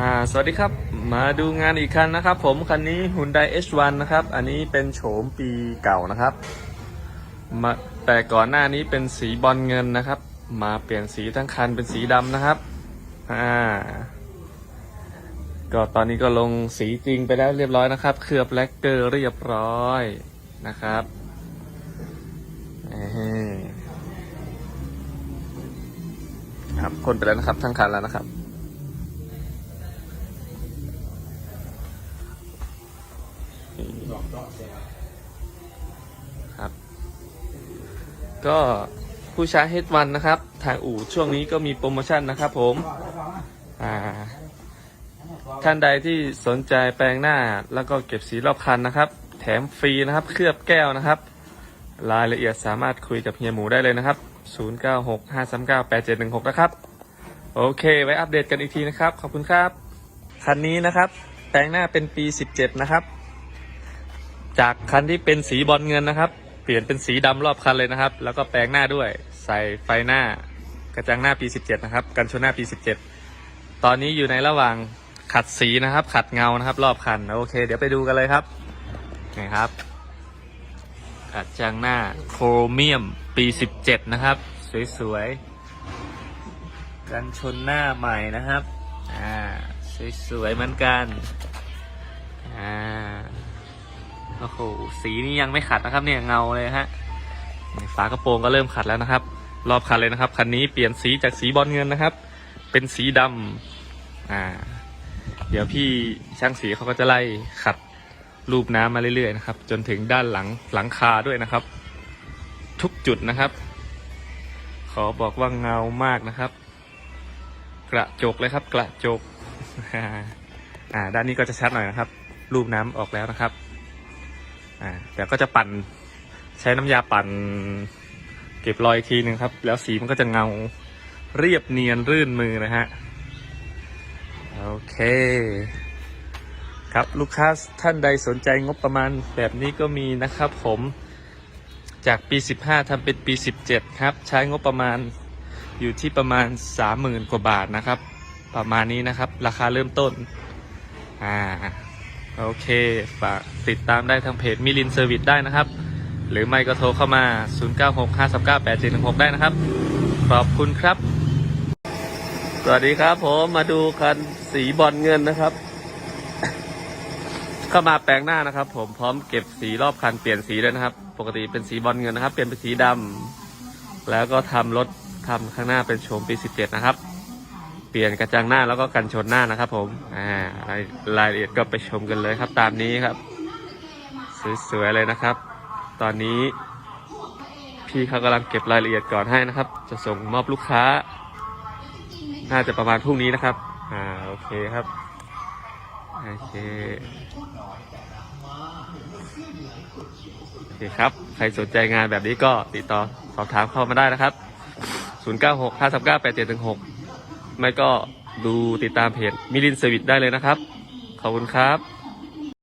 อ่าสวัสดีครับ มาดูงานอีกคันนะครับผม คันนี้ Hyundai H1 นะครับ อันนี้เป็นโฉมปีเก่านะครับมาแต่ก่อนหน้านี้เป็นสีบอลเงินนะครับ มาเปลี่ยนสีทั้งคันเป็นสีดำนะครับอ่าก็ตอนนี้ก็ลงสีจริงไปแล้วเรียบร้อยนะครับ เคลือบแลกเกอร์เรียบร้อยนะครับครับคนไปแล้วนะครับทั้งคันแล้วนะครับ ครับ ก็ผู้ใช้ H1 นะครับ ทางอู่ช่วงนี้ก็มีโปรโมชั่นนะครับผม อ่า ท่านใดที่สนใจแปลงหน้าแล้วก็เก็บสีรอบคันนะครับ แถมฟรีนะครับ เคลือบแก้วนะครับ รายละเอียดสามารถคุยกับเฮียหมูได้เลยนะครับ 0965398716 นะครับ โอเค ไว้อัปเดตกันอีกทีนะครับ ขอบคุณครับ คันนี้นะครับ แปลงหน้าเป็นปี 17 นะครับ จากคันที่เป็นสีบอลเงินนะครับ เปลี่ยนเป็นสีดำรอบคันเลยนะครับ แล้วก็แปลงหน้าด้วย ใส่ไฟหน้ากระจังหน้าปี 17 นะครับ กันชนหน้าปี 17 ตอนนี้อยู่ในระหว่างขัดสีนะครับ ขัดเงานะครับ รอบคันโอเค เดี๋ยวไปดูกันเลยครับนี่ครับกระจังหน้าโครเมียมปี 17 นะครับ สวยๆกันชนหน้าใหม่นะครับอ่าสวยๆเหมือนกัน อ้โหสีนี่ยังไม่ขัดนะครับ เนี่ยเงาเลยฮะฝากระโปรงก็เริ่มขัดแล้วนะครับ รอบคันเลยนะครับคันนี้เปลี่ยนสีจากสีบอลเงินนะครับ เป็นสีดำอ่า เดี๋ยวพี่ช่างสีเขาก็จะไล่ขัดรูปน้ำมาเรื่อยๆนะครับ จนถึงด้านหลังหลังคาด้วยนะครับ ทุกจุดนะครับ ขอบอกว่าเงามากนะครับ กระจกเลยครับ กระจกอ่าด้านนี้ก็จะชัดหน่อยนะครับ รูปน้ำออกแล้วนะครับ อ่าเดี๋ยวก็จะปั่นใช้น้ำยาปั่น เก็บรอยทีหนึ่งครับ แล้วสีมันก็จะเงาเรียบเนียนรื่นมือนะฮะ โอเค ครับลูกค้าท่านใดสนใจงบประมาณแบบนี้ก็มีนะครับผมจากปี 15ทำเป็นปี 17 ครับ ใช้งบประมาณอยู่ที่ประมาณ 30,000 กว่าบาทนะครับ ประมาณนี้นะครับ ราคาเริ่มต้น อ่า โอเคฝากติดตามได้ทางเพจมิลินเซอร์วิสได้นะครับ หรือไม่ก็โทรเข้ามา 0965398716 ได้นะครับ ขอบคุณครับ สวัสดีครับผมมาดูคันสีบอลเงินนะครับ เข้ามาแปลงหน้านะครับ ผมพร้อมเก็บสีรอบคันเปลี่ยนสีด้วยนะครับ ปกติเป็นสีบอลเงินนะครับ เปลี่ยนเป็นสีดำแล้วก็ทำรถทำข้างหน้าเป็นโฉมปี 17 นะครับ ปลี่ยนกระจังหน้าแล้วก็กันชนหน้านะครับ ผมอ่ารายรายละเอียดก็ไปชมกันเลยครับ ตามนี้ครับ สวยๆเลยนะครับ ตอนนี้ พี่เขากำลังเก็บรายละเอียดก่อนให้นะครับ จะส่งมอบลูกค้า น่าจะประมาณพรุ่งนี้นะครับ อ่าโอเคครับโอเคโอเคครับ ใครสนใจงานแบบนี้ก็ติดต่อสอบถามเข้ามาได้นะครับ 096 539 8716 ไม่ก็ดูติดตามเพจมิลินเซอร์วิสได้เลยนะครับ ขอบคุณครับ